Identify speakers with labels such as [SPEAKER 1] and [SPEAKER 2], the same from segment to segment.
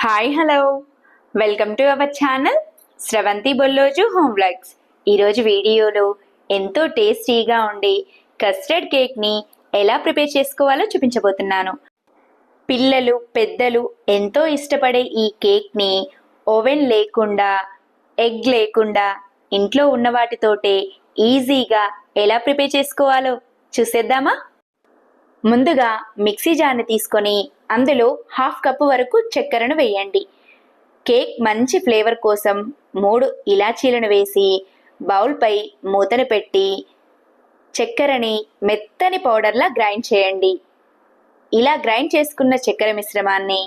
[SPEAKER 1] Hi hello welcome to our channel Sravanthi Bolloju home vlogs ఈరోజు వీడియోలో ఎంతో టేస్టీగా ఉండే కస్టర్డ్ కేక్ని ఎలా ప్రిపేర్ చేసుకోవాలో చూపించబోతున్నాను. పిల్లలు పెద్దలు ఎంతో ఇష్టపడే ఈ కేక్ని ఓవెన్ లేకుండా ఎగ్ లేకుండా ఇంట్లో ఉన్న వాటితోటే ఈజీగా ఎలా ప్రిపేర్ చేసుకోవాలో చూసేద్దామా? ముందుగా మిక్సీ జార్ని తీసుకొని అందులో హాఫ్ కప్పు వరకు చక్కెరను వేయండి. కేక్ మంచి ఫ్లేవర్ కోసం మూడు ఇలాచీలను వేసి బౌల్పై మూతను పెట్టి చక్కెరని మెత్తని పౌడర్లా గ్రైండ్ చేయండి. ఇలా గ్రైండ్ చేసుకున్న చక్కెర మిశ్రమాన్ని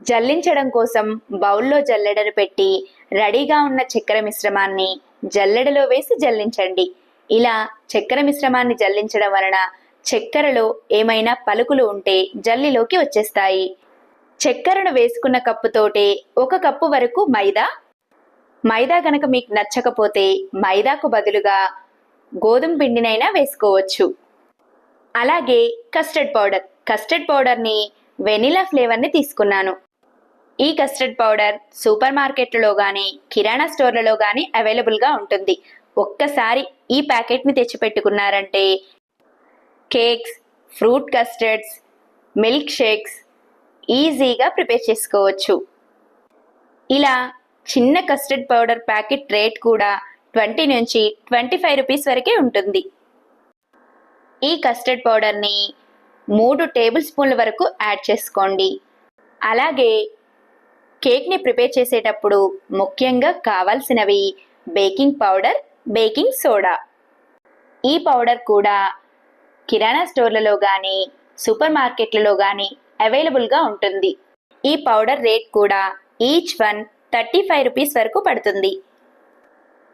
[SPEAKER 1] జల్లించడం కోసం బౌల్లో జల్లెడను పెట్టి రెడీగా ఉన్న చక్కెర మిశ్రమాన్ని జల్లెడలో వేసి జల్లించండి. ఇలా చక్కెర మిశ్రమాన్ని జల్లించడం వలన చక్కెరలో ఏమైనా పలుకులు ఉంటే జల్లిలోకి వచ్చేస్తాయి. చక్కెరను వేసుకున్న కప్పుతోటే ఒక కప్పు వరకు మైదా? మైదా గనక మీకు నచ్చకపోతే మైదాకు బదులుగా గోధుమ పిండినైనా వేసుకోవచ్చు. అలాగే కస్టర్డ్ పౌడర్. కస్టర్డ్ పౌడర్ని వెనిలా ఫ్లేవర్ని తీసుకున్నాను. ఈ కస్టర్డ్ పౌడర్ సూపర్ మార్కెట్లలో కానీ కిరాణా స్టోర్లలో కానీ అవైలబుల్గా ఉంటుంది. ఒక్కసారి ఈ ప్యాకెట్ని తెచ్చిపెట్టుకున్నారంటే cakes fruit custards milk shakes ఈజీగా ప్రిపేర్ చేసుకోవచ్చు. ఇలా చిన్న కస్టర్డ్ పౌడర్ ప్యాకెట్ రేట్ కూడా ట్వంటీ నుంచి ట్వంటీ ఫైవ్ రూపీస్ వరకే ఉంటుంది. ఈ కస్టర్డ్ పౌడర్ని మూడు టేబుల్ స్పూన్ల వరకు యాడ్ చేసుకోండి. అలాగే కేక్ని ప్రిపేర్ చేసేటప్పుడు ముఖ్యంగా కావాల్సినవి బేకింగ్ పౌడర్ బేకింగ్ సోడా. ఈ పౌడర్ కూడా కిరాణా స్టోర్లలో కానీ సూపర్ మార్కెట్లలో కానీ అవైలబుల్గా ఉంటుంది. ఈ పౌడర్ రేట్ కూడా each one thirty five rupees వరకు పడుతుంది.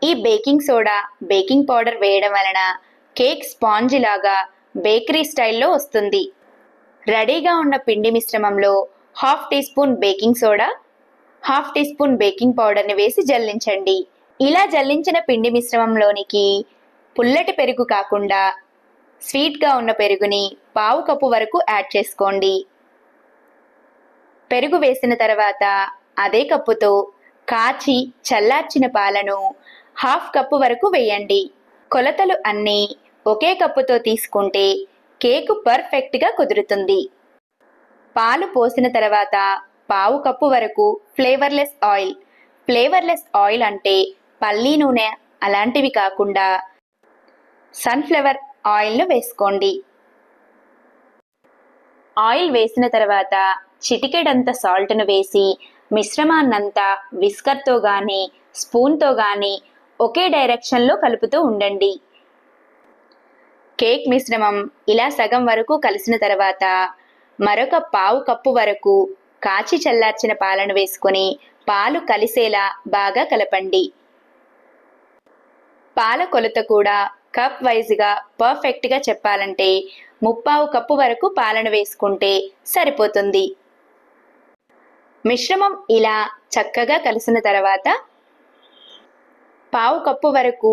[SPEAKER 1] ఈ బేకింగ్ సోడా బేకింగ్ పౌడర్ వేయడం వలన కేక్ స్పాంజ్ లాగా బేకరీ స్టైల్లో వస్తుంది. రెడీగా ఉన్న పిండి మిశ్రమంలో half teaspoon baking soda half teaspoon baking పౌడర్ని వేసి జల్లించండి. ఇలా జల్లించిన పిండి మిశ్రమంలోనికి పుల్లటి పెరుగు కాకుండా స్వీట్గా ఉన్న పెరుగుని పావు కప్పు వరకు యాడ్ చేసుకోండి. పెరుగు వేసిన తర్వాత అదే కప్పుతో కాచి చల్లార్చిన పాలను హాఫ్ కప్పు వరకు వేయండి. కొలతలు అన్నీ ఒకే కప్పుతో తీసుకుంటే కేకు పర్ఫెక్ట్గా కుదురుతుంది. పాలు పోసిన తర్వాత పావు కప్పు వరకు ఫ్లేవర్లెస్ ఆయిల్. ఫ్లేవర్లెస్ ఆయిల్ అంటే పల్లీ నూనె అలాంటివి కాకుండా సన్ఫ్లవర్ ఆయిల్ను వేసుకోండి. ఆయిల్ వేసిన తర్వాత చిటికెడంత సాల్ట్ను వేసి మిశ్రమాన్నంతా విస్కర్తో కానీ స్పూన్తో కానీ ఒకే డైరెక్షన్లో కలుపుతూ ఉండండి. కేక్ మిశ్రమం ఇలా సగం వరకు కలిసిన తర్వాత మరొక పావు కప్పు వరకు కాచి చల్లార్చిన పాలను వేసుకొని పాలు కలిసేలా బాగా కలపండి. పాల కొలత కూడా కప్ వైజ్గా పర్ఫెక్ట్గా చెప్పాలంటే ముప్పావు కప్పు వరకు పాలను వేసుకుంటే సరిపోతుంది. మిశ్రమం ఇలా చక్కగా కలిసిన తర్వాత పావు కప్పు వరకు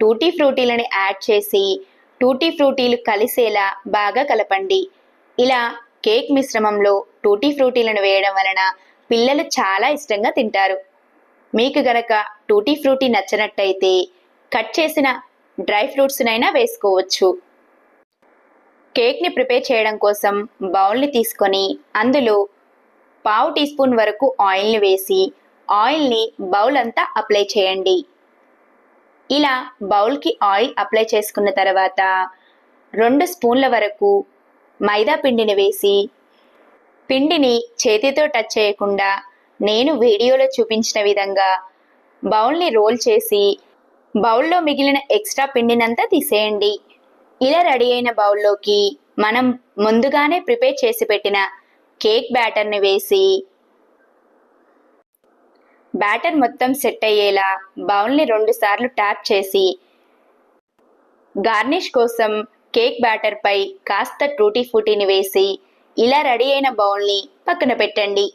[SPEAKER 1] టూటీ ఫ్రూటీలని యాడ్ చేసి టూటీ ఫ్రూటీలు కలిసేలా బాగా కలపండి. ఇలా కేక్ మిశ్రమంలో టూటీ ఫ్రూటీలను వేయడం వలన పిల్లలు చాలా ఇష్టంగా తింటారు. మీకు గనక టూటీ ఫ్రూటీ నచ్చినట్టయితే కట్ చేసిన డ్రై ఫ్రూట్స్నైనా వేసుకోవచ్చు. కేక్ని ప్రిపేర్ చేయడం కోసం బౌల్ని తీసుకొని అందులో పావు టీ స్పూన్ వరకు ఆయిల్ని వేసి ఆయిల్ని బౌల్ అంతా అప్లై చేయండి. ఇలా బౌల్కి ఆయిల్ అప్లై చేసుకున్న తర్వాత రెండు స్పూన్ల వరకు మైదా పిండిని వేసి పిండిని చేతితో టచ్ చేయకుండా నేను వీడియోలో చూపించిన విధంగా బౌల్ని రోల్ చేసి బౌల్లో మిగిలిన ఎక్స్ట్రా పిండినంతా తీసేయండి. ఇలా రెడీ అయిన బౌల్లోకి మనం ముందుగానే ప్రిపేర్ చేసి పెట్టిన కేక్ బ్యాటర్ని వేసి బ్యాటర్ మొత్తం సెట్ అయ్యేలా బౌల్ని రెండు సార్లు ట్యాప్ చేసి గార్నిష్ కోసం కేక్ బ్యాటర్పై కాస్త టూటీ ఫూటీని వేసి ఇలా రెడీ అయిన బౌల్ని పక్కన పెట్టండి.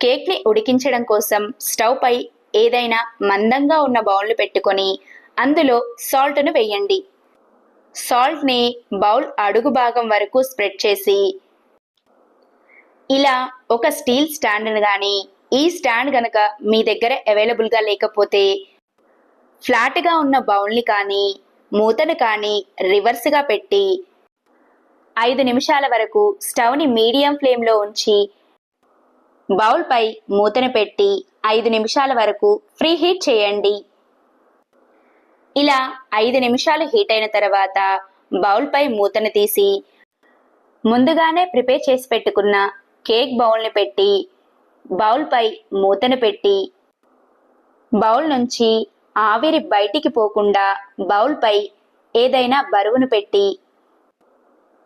[SPEAKER 1] కేక్ని ఉడికించడం కోసం స్టవ్ పై ఏదైనా మందంగా ఉన్న బౌల్ని పెట్టుకొని అందులో సాల్ట్ను వేయండి. సాల్ట్ని బౌల్ అడుగు భాగం వరకు స్ప్రెడ్ చేసి ఇలా ఒక స్టీల్ స్టాండ్ని కానీ ఈ స్టాండ్ గనక మీ దగ్గర అవైలబుల్గా లేకపోతే ఫ్లాట్గా ఉన్న బౌల్ని కానీ మూతను కానీ రివర్స్గా పెట్టి ఐదు నిమిషాల వరకు స్టవ్ని మీడియం ఫ్లేమ్లో ఉంచి బౌల్పై మూతను పెట్టి ఐదు నిమిషాల వరకు ఫ్రీ హీట్ చేయండి. ఇలా ఐదు నిమిషాలు హీట్ అయిన తర్వాత బౌల్పై మూతను తీసి ముందుగానే ప్రిపేర్ చేసి పెట్టుకున్న కేక్ బౌల్ని పెట్టి బౌల్పై మూతను పెట్టి బౌల్ నుంచి ఆవిరి బయటికి పోకుండా బౌల్పై ఏదైనా బరువును పెట్టి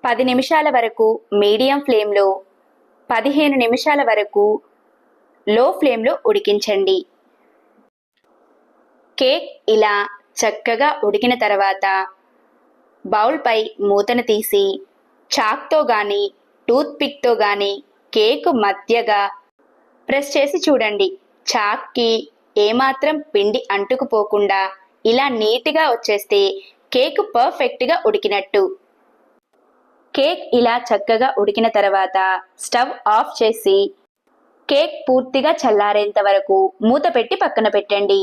[SPEAKER 1] పది నిమిషాల వరకు మీడియం ఫ్లేమ్లో పదిహేను నిమిషాల వరకు లో ఫ్లేమ్లో ఉడికించండి. కేక్ ఇలా చక్కగా ఉడికిన తర్వాత బౌల్పై మూతను తీసి చాక్తో కానీ టూత్ పిక్తో గాని కేక్ మధ్యగా ప్రెస్ చేసి చూడండి. చాక్కి ఏమాత్రం పిండి అంటుకుపోకుండా ఇలా నీట్గా వచ్చేస్తే కేక్ పర్ఫెక్ట్గా ఉడికినట్టు. కేక్ ఇలా చక్కగా ఉడికిన తర్వాత స్టవ్ ఆఫ్ చేసి కేక్ పూర్తిగా చల్లారేంత వరకు మూత పెట్టి పక్కన పెట్టండి.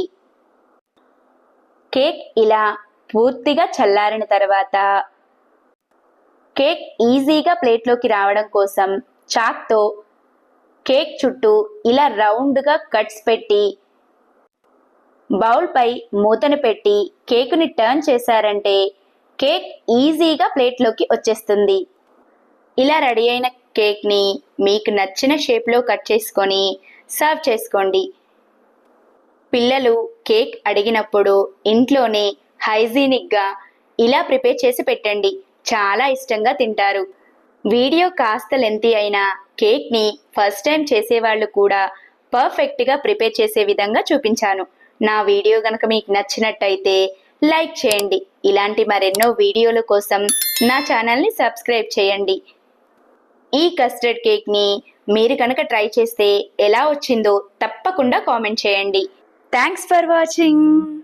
[SPEAKER 1] కేక్ ఇలా పూర్తిగా చల్లారిన తర్వాత కేక్ ఈజీగా ప్లేట్లోకి రావడం కోసం చాక్తో కేక్ చుట్టూ ఇలా రౌండ్గా కట్స్ పెట్టి బౌల్పై మూతను పెట్టి కేకుని టర్న్ చేశారంటే కేక్ ఈజీగా ప్లేట్లోకి వచ్చేస్తుంది. ఇలా రెడీ అయిన కేక్ని మీకు నచ్చిన షేప్లో కట్ చేసుకొని సర్వ్ చేసుకోండి. పిల్లలు కేక్ అడిగినప్పుడు ఇంట్లోనే హైజీనిక్గా ఇలా ప్రిపేర్ చేసి పెట్టండి. చాలా ఇష్టంగా తింటారు. వీడియో కాస్త లెంతీ అయినా కేక్ని ఫస్ట్ టైం చేసేవాళ్ళు కూడా పర్ఫెక్ట్గా ప్రిపేర్ చేసే విధంగా చూపించాను. నా వీడియో కనుక మీకు నచ్చినట్టయితే లైక్ చేయండి. ఇలాంటి మరెన్నో వీడియోల కోసం నా ఛానల్ని సబ్స్క్రైబ్ చేయండి. ఈ కస్టర్డ్ కేక్ని మీరు కనుక ట్రై చేస్తే ఎలా వచ్చిందో తప్పకుండా కామెంట్ చేయండి. Thanks for watching.